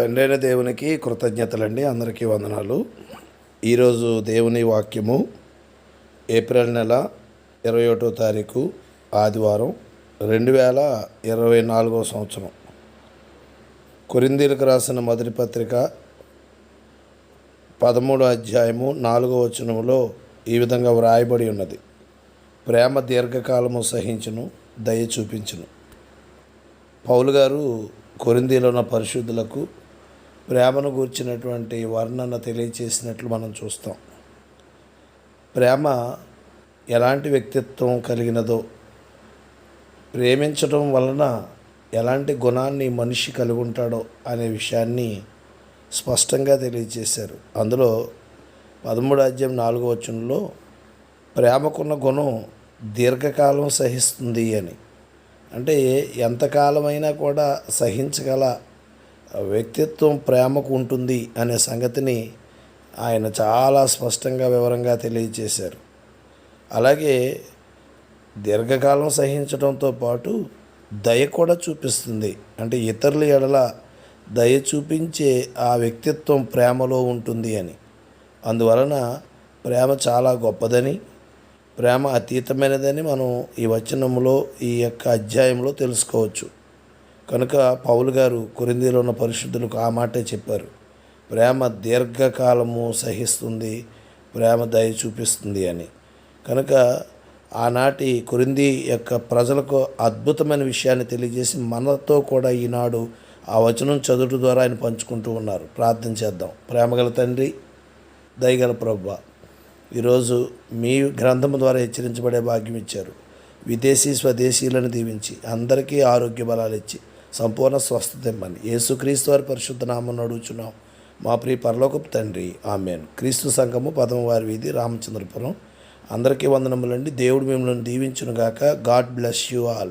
తండ్రైన దేవునికి కృతజ్ఞతలండి. అందరికీ వందనాలు. ఈరోజు దేవుని వాక్యము ఏప్రిల్ నెల ఇరవై ఒకటో తారీఖు ఆదివారం రెండు వేల ఇరవై నాలుగో సంవత్సరం. కొరిందీలకు రాసిన మొదటి పత్రిక పదమూడో అధ్యాయము నాలుగో వచనములో ఈ విధంగా వ్రాయబడి ఉన్నది. ప్రేమ దీర్ఘకాలము సహించును దయ చూపించును. పౌలు గారు కొరిందీలో ఉన్న పరిశుద్ధులకు ప్రేమను గూర్చినటువంటి వర్ణన తెలియచేసినట్లు మనం చూస్తాం. ప్రేమ ఎలాంటి వ్యక్తిత్వం కలిగినదో ప్రేమించడం వలన ఎలాంటి గుణాన్ని మనిషి కలిగి ఉంటాడో అనే విషయాన్ని స్పష్టంగా తెలియజేశారు అందులో పదమూడు అధ్యాయం నాలుగో వచనంలో ప్రేమకున్న గుణం దీర్ఘకాలం సహిస్తుంది అని. అంటే ఎంతకాలమైనా కూడా సహించగల వ్యక్తిత్వం ప్రేమకు ఉంటుంది అనే సంగతిని ఆయన చాలా స్పష్టంగా వివరంగా తెలియజేశారు. అలాగే దీర్ఘకాలం సహించడంతో పాటు దయ కూడా చూపిస్తుంది. అంటే ఇతరుల ఎడల దయ చూపించే ఆ వ్యక్తిత్వం ప్రేమలో ఉంటుంది అని. అందువలన ప్రేమ చాలా గొప్పదని ప్రేమ అతీతమైనదని మనం ఈ వచనంలో ఈ యొక్క అధ్యాయంలో తెలుసుకోవచ్చు. కనుక పౌలు గారు కొరిందీలో ఉన్న పరిశుద్ధులకు ఆ మాటే చెప్పారు. ప్రేమ దీర్ఘకాలము సహిస్తుంది ప్రేమ దయ చూపిస్తుంది అని. కనుక ఆనాటి కొరింది యొక్క ప్రజలకు అద్భుతమైన విషయాన్ని తెలియజేసి మనతో కూడా ఈనాడు ఆ వచనం చదువుట ద్వారా ఆయన పంచుకుంటూ ఉన్నారు. ప్రార్థన చేద్దాం. ప్రేమగల తండ్రి దయగల ప్రభ ఈరోజు మీ గ్రంథం ద్వారా హెచ్చరించబడే భాగ్యం ఇచ్చారు. విదేశీ స్వదేశీయులను దీవించి అందరికీ ఆరోగ్య బలాలు ఇచ్చి సంపూర్ణ స్వస్థత ఇమ్మని యేసుక్రీస్తు వారి పరిశుద్ధ నామం అడుగుచున్నాం. మా ప్రియ పరలోకపు తండ్రి ఆమెన్. క్రీస్తు సంఘము పదమవారి వీధి రామచంద్రపురం. అందరికీ వందనములండి. దేవుడు మిమ్మల్ని దీవించునుగాక. God bless you all.